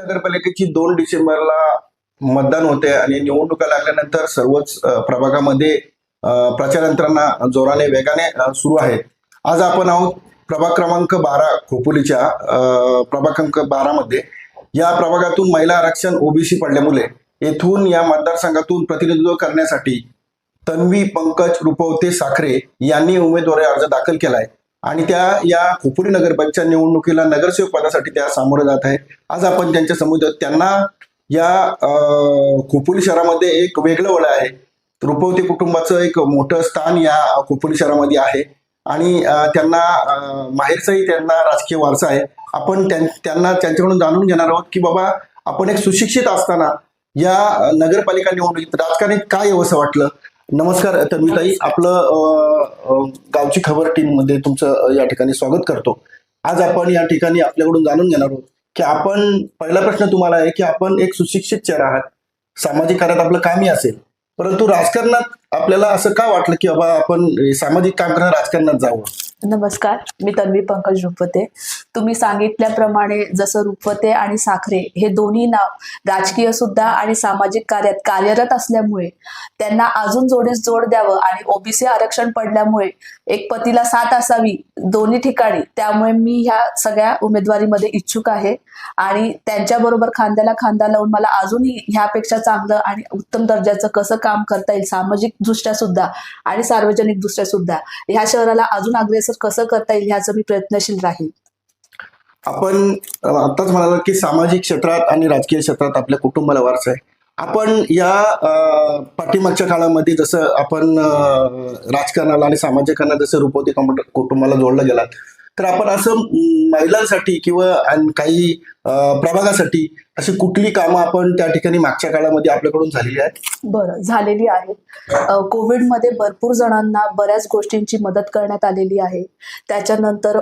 नगरपालिकेची दोन डिसेंबरला मतदान होते आणि निवडणुका लागल्यानंतर सर्वच प्रभागामध्ये प्रचार यंत्रणा जोराने वेगाने सुरू आहेत. आज आपण आहोत प्रभाग क्रमांक बारा खोपोलीच्या प्रभाग क्रमांक बारामध्ये या प्रभागातून महिला आरक्षण ओबीसी पडल्यामुळे येथून या मतदारसंघातून प्रतिनिधित्व करण्यासाठी तन्वी पंकज रुपवते साखरे यांनी उमेदवारी अर्ज दाखल केलाय. आणि त्या या खोपोली नगरपालिकेच्या निवडणुकीला नगरसेवक पदासाठी त्या सामोरं जात आहे. आज आपण त्यांच्यासमोर त्यांना या अं, खोपोली शहरामध्ये एक वेगळं वळ आहे. रुपवती कुटुंबाचं एक मोठं स्थान या खोपोली शहरामध्ये आहे. आणि त्यांना माहेरचाही त्यांना राजकीय वारसा आहे. आपण त्यां- त्यांना त्यांच्याकडून जाणून घेणार आहोत की बाबा आपण एक सुशिक्षित असताना या नगरपालिका निवडणुकीत राजकारणी काय असं वाटलं? नमस्कार तन्वीताई. आपलं गावची खबर टीममध्ये तुमचं या ठिकाणी स्वागत करतो. आज आपण या ठिकाणी आपल्याकडून जाणून घेणार आहोत की आपण पहिला प्रश्न तुम्हाला आहे की आपण एक सुशिक्षित चेहरा आहात. सामाजिक कार्यात आपलं कामही असेल. परंतु राजकारणात आपल्याला असं का वाटलं की बाबा आपण सामाजिक काम करणं राजकारणात जावं? नमस्कार मी तन्वी पंकज रुपवते. तुम्ही सांगितल्याप्रमाणे जसं रुपवते आणि साखरे हे दोन्ही नाव राजकीय सुद्धा आणि सामाजिक कार्यात कार्यरत असल्यामुळे त्यांना अजून जोडीस जोड द्यावं आणि ओबीसी आरक्षण पडल्यामुळे एक पतीला साथ असावी दोन्ही ठिकाणी. त्यामुळे मी ह्या सगळ्या उमेदवारीमध्ये इच्छुक आहे. आणि त्यांच्याबरोबर खांद्याला खांदा लावून मला अजूनही ह्यापेक्षा चांगलं आणि उत्तम दर्जाचं कसं काम करता येईल सामाजिक दृष्ट्या सुद्धा आणि सार्वजनिक दृष्ट्या सुद्धा ह्या शहराला अजून अग्रेसर कसं करता येईल ह्याचं मी प्रयत्नशील राहील आपण आताच म्हणाला की सामाजिक क्षेत्रात आणि राजकीय क्षेत्रात आपल्या कुटुंबाला वारसा आहे. आपण या पाठीमागच्या काळामध्ये जसं आपण राजकारणाला आणि सामाजिकांना जसं रुपवती कुटुंबाला जोडलं गेलात तर आपण असं महिलांसाठी किंवा काही प्रभागासाठी अशी कुठली कामं आपण त्या ठिकाणी मागच्या काळामध्ये आपल्याकडून झालेली आहेत? बरं झालेली आहे कोविडमध्ये भरपूर जणांना बऱ्याच गोष्टींची मदत करण्यात आलेली आहे. त्याच्यानंतर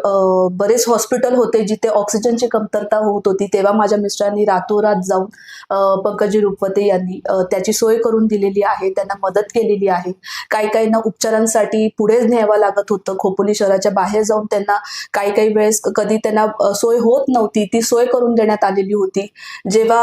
बरेच हॉस्पिटल होते जिथे ऑक्सिजनची कमतरता होत होती. तेव्हा माझ्या मिस्टरांनी रातोरात जाऊन पंकजी रुपवते यांनी त्याची सोय करून दिलेली आहे. त्यांना मदत केलेली आहे. काही काहींना उपचारांसाठी पुढे न्यावं लागत होतं. खोपोली शहराच्या बाहेर जाऊन त्यांना काही काही वेळेस कधी त्यांना सोय होत नव्हती. ती सोय करून देण्यात आलेली होती. जेव्हा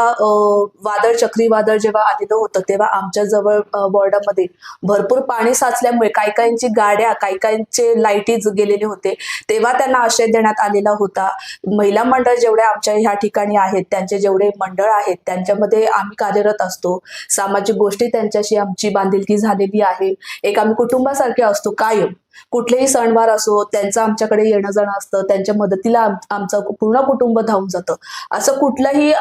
वादळ चक्रीवादळ जेव्हा आलेलं होतं तेव्हा आमच्या जवळ अ, वॉर्डामध्ये भरपूर पाणी साचल्यामुळे काही काहींची गाड्या काही काहींचे लाईटीज गेलेले होते. तेव्हा त्यांना आश्रय देण्यात आलेला होता. महिला मंडळ जेवढे आमच्या ह्या ठिकाणी आहेत त्यांचे जेवढे मंडळ आहेत त्यांच्यामध्ये आम्ही कार्यरत असतो. सामाजिक गोष्टी त्यांच्याशी आमची बांधिलकी झालेली आहे. एक आम्ही कुटुंबासारखे असतो कायम. कुठलेही सणवार असो त्यांचं आमच्याकडे येणं जाणं असतं त्यांच्या मदतीला आमचं पूर्ण कुटुंब धावून जातं. असं कुठलंही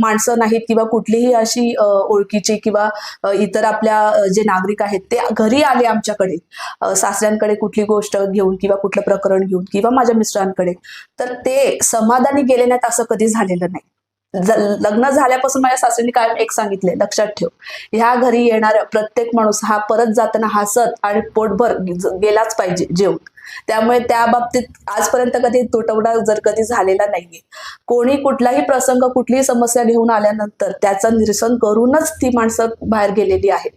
माणसं नाहीत किंवा कुठलीही अशी ओळखीची किंवा इतर आपल्या जे नागरिक आहेत ते घरी आले आमच्याकडे. सासऱ्यांकडे कुठली गोष्ट घेऊन किंवा कुठलं प्रकरण घेऊन किंवा माझ्या मिस्टरांकडे. तर ते समाधानी गेले नाहीत असं कधी झालेलं नाही. लग्न झाल्यापासून माझ्या सासूने कायम एक सांगितले लक्षात ठेव. ह्या घरी येणारा प्रत्येक माणूस हा परत जाताना हसत आणि पोटभर गेलाच पाहिजे जेवण त्यामुळे त्या बाबतीत आजपर्यंत कधी तुटवडा जर कधी झालेला नाहीये. कोणी कुठलाही प्रसंग कुठलीही समस्या घेऊन आल्यानंतर त्याचं निरसन करूनच ती माणसं बाहेर गेलेली आहेत.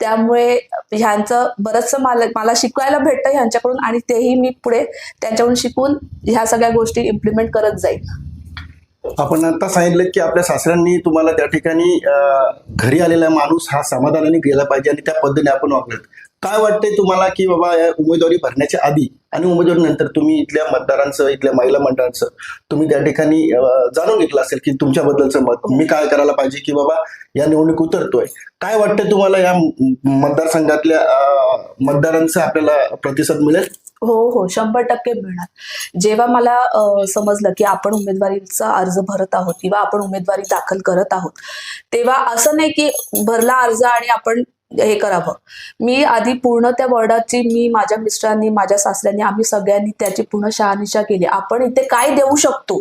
त्यामुळे ह्यांचं बरंचसं मला मला शिकवायला भेटतं ह्यांच्याकडून आणि तेही मी पुढे त्यांच्याकडून शिकून ह्या सगळ्या गोष्टी इम्प्लिमेंट करत जाईल आपण आता सांगितलं की आपल्या सासऱ्यांनी तुम्हाला त्या ठिकाणी घरी आलेला माणूस हा समाधानाने गेला पाहिजे आणि त्या पद्धतीने आपण वागलं काय वाटतंय तुम्हाला की बाबा या उमेदवारी भरण्याच्या आधी आणि उमेदवारी नंतर तुम्ही इथल्या मतदारांचं इथल्या महिला मंडळांचं तुम्ही त्या ठिकाणी जाणून घेतलं असेल की तुमच्याबद्दलचं मत मी काय करायला पाहिजे की बाबा या निवडणूक उतरतोय? काय वाटतंय तुम्हाला या मतदारसंघातल्या मतदारांचा आपल्याला प्रतिसाद मिळेल? हो हो शंभर टक्के मिळणार. जेव्हा मला समजलं की आपण उमेदवारीचा अर्ज भरत आहोत किंवा आपण उमेदवारी दाखल करत आहोत तेव्हा असं नाही की भरला अर्ज आणि आपण हे करावं. मी आधी पूर्ण त्या वर्डाची मी माझ्या मिस्टरांनी माझ्या सासऱ्यांनी आम्ही सगळ्यांनी त्याची पूर्ण शहानिशा केली. आपण इथे काय देऊ शकतो?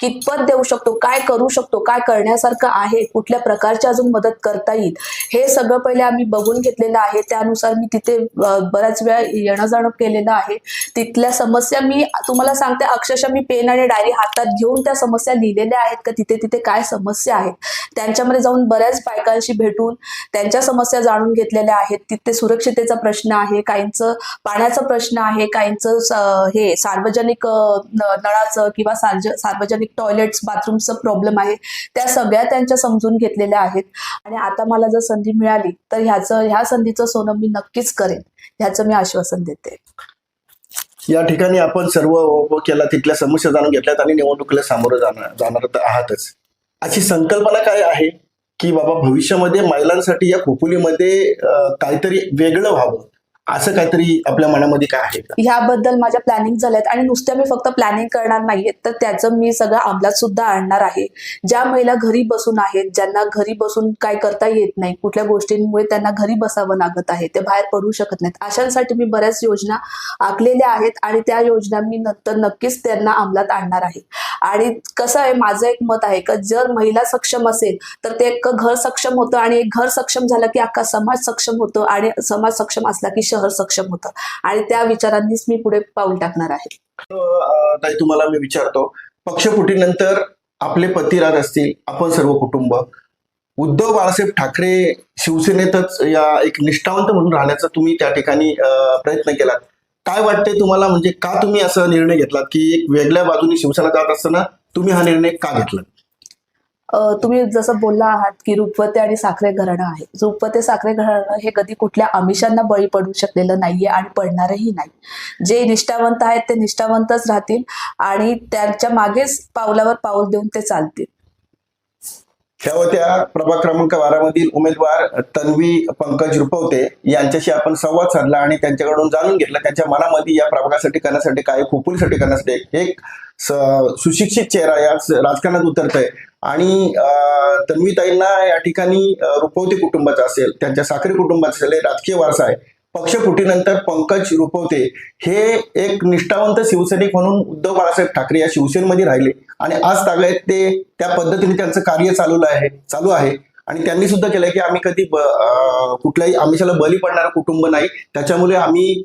कितपत देऊ शकतो? काय करू शकतो? काय करण्यासारखं आहे? कुठल्या प्रकारची अजून मदत करता येईल? हे सगळं पहिले आम्ही बघून घेतलेलं आहे. त्यानुसार मी तिथे बऱ्याच वेळा येणं जाणं केलेलं आहे. तिथल्या समस्या मी तुम्हाला सांगते अक्षरशः मी पेन आणि डायरी हातात घेऊन त्या समस्या लिहिलेल्या आहेत का तिथे तिथे काय समस्या आहेत? त्यांच्यामध्ये जाऊन बऱ्याच बायकांशी भेटून त्यांच्या समस्या जाणून घेतलेल्या आहेत. तिथे सुरक्षितेचा प्रश्न आहे काहींचं पाण्याचा प्रश्न आहे काहींचं स- हे सार्वजनिक नळाचं किंवा सार्ज- सार्वजनिक टॉयलेट्स बाथरूमचं प्रॉब्लेम आहे. त्या सगळ्या त्यांच्या समजून घेतलेल्या आहेत. आणि आता मला जर संधी मिळाली तर ह्याचं ह्या संधीचं सोनं मी नक्कीच करेन. ह्याचं मी आश्वासन देते. या ठिकाणी आपण सर्व केला तिथल्या समस्या जाणून घेतल्यात आणि निवडणुकीला सामोरं जाणार जाणार आहातच. अशी संकल्पना काय आहे? की बाबा भविष्यामध्ये महिलांसाठी या खोपोलीमध्ये काहीतरी वेगळं व्हावं. असं काहीतरी आपल्या मनामध्ये काय आहे ह्याबद्दल माझ्या प्लॅनिंग झाल्यात आणि नुसत्या मी फक्त प्लॅनिंग करणार नाहीये तर त्याचं मी सगळं अंमलात सुद्धा आणणार आहे. ज्या महिला घरी बसून आहेत ज्यांना घरी बसून काय करता येत नाही कुठल्या गोष्टींमुळे त्यांना घरी बसावं लागत आहे ते बाहेर पडू शकत नाहीत अशांसाठी मी बऱ्याच योजना आखलेल्या आहेत आणि त्या योजना मी नंतर नक्कीच त्यांना अंमलात आणणार आहे. आणि कसं आहे माझं एक मत आहे का जर महिला सक्षम असेल तर ते एक घर सक्षम होतं आणि एक घर सक्षम झालं की अख्खा समाज सक्षम होतो आणि समाज सक्षम असला की शहर सक्षम होतं. आणि त्या विचारांनीच मी पुढे पाऊल टाकणार आहे. ताई तुम्हाला मी विचारतो पक्षफुटीनंतर आपले पतिराज असतील आपण सर्व कुटुंब उद्धव बाळासाहेब ठाकरे शिवसेनेतच या एक निष्ठावंत म्हणून राहण्याचा तुम्ही त्या ठिकाणी प्रयत्न केलात. काय वाटते तुम्हाला? म्हणजे का तुम्ही असा निर्णय घेतलात की एक वेगळ्या बाजूने शिवसेना जात असताना तुम्ही हा निर्णय का घेतला तुम्ही जसं बोलला आहात की रुपवते आणि साखरे घराणं आहे. रुपवते साखरे घराणं हे कधी कुठल्या आमिषांना बळी पडू शकलेलं नाहीये आणि पडणारही नाही. जे निष्ठावंत आहेत ते निष्ठावंतच राहतील आणि त्यांच्या मागेच पावलावर पाऊल देऊन ते चालतील. ह्या होत्या प्रभाग क्रमांक बारामधील उमेदवार तन्वी पंकज रुपवते. यांच्याशी आपण संवाद साधला आणि त्यांच्याकडून जाणून घेतलं. त्यांच्या मनामध्ये या प्रभागासाठी करण्यासाठी काय खोपुलीसाठी करण्यासाठी एक सुशिक्षित चेहरा या राजकारणात उतरतोय. आणि तन्वीताईंना या ठिकाणी रुपवते कुटुंबाचं असेल त्यांच्या साखरे कुटुंबाचं असेल हे राजकीय वारसा आहे. पक्षफुटीनंतर पंकज रुपवते हे एक निष्ठावंत शिवसैनिक म्हणून उद्धव बाळासाहेब ठाकरे या शिवसेनेमध्ये राहिले. आणि आज तागायत ते त्या पद्धतीने त्यांचं कार्य चालू आहे चालू आहे. आणि त्यांनी सुद्धा केलंय की आम्ही कधी ब- कुठल्याही आमिषाला बली पडणारं कुटुंब नाही. त्याच्यामुळे आम्ही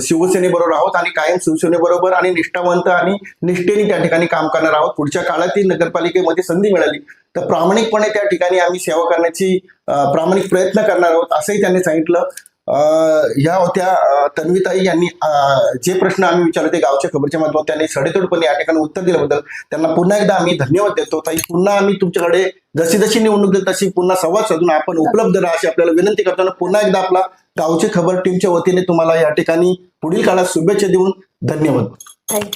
शिवसेनेबरोबर आहोत आणि कायम शिवसेनेबरोबर आणि निष्ठावंत आणि निष्ठेने त्या ठिकाणी काम करणार आहोत. पुढच्या काळातही नगरपालिकेमध्ये संधी मिळाली. तर प्रामाणिकपणे त्या ठिकाणी आम्ही सेवा करण्याची प्रामाणिक प्रयत्न करणार आहोत असंही त्यांनी सांगितलं. ह्या होत्या तन्वीताई यांनी जे प्रश्न आम्ही विचारले ते गावच्या खबरच्या माध्यमात त्यांनी सडेतोडपणे या ठिकाणी उत्तर दिल्याबद्दल त्यांना पुन्हा एकदा आम्ही धन्यवाद देतो. ताई पुन्हा आम्ही तुमच्याकडे जशी जशी निवडणूक देत तशी पुन्हा संवाद साधून आपण उपलब्ध राहा अशी आपल्याला विनंती करताना पुन्हा एकदा आपला गावची खबर टीमच्या वतीने तुम्हाला या ठिकाणी पुढील काळात शुभेच्छा देऊन धन्यवाद. थँक्यू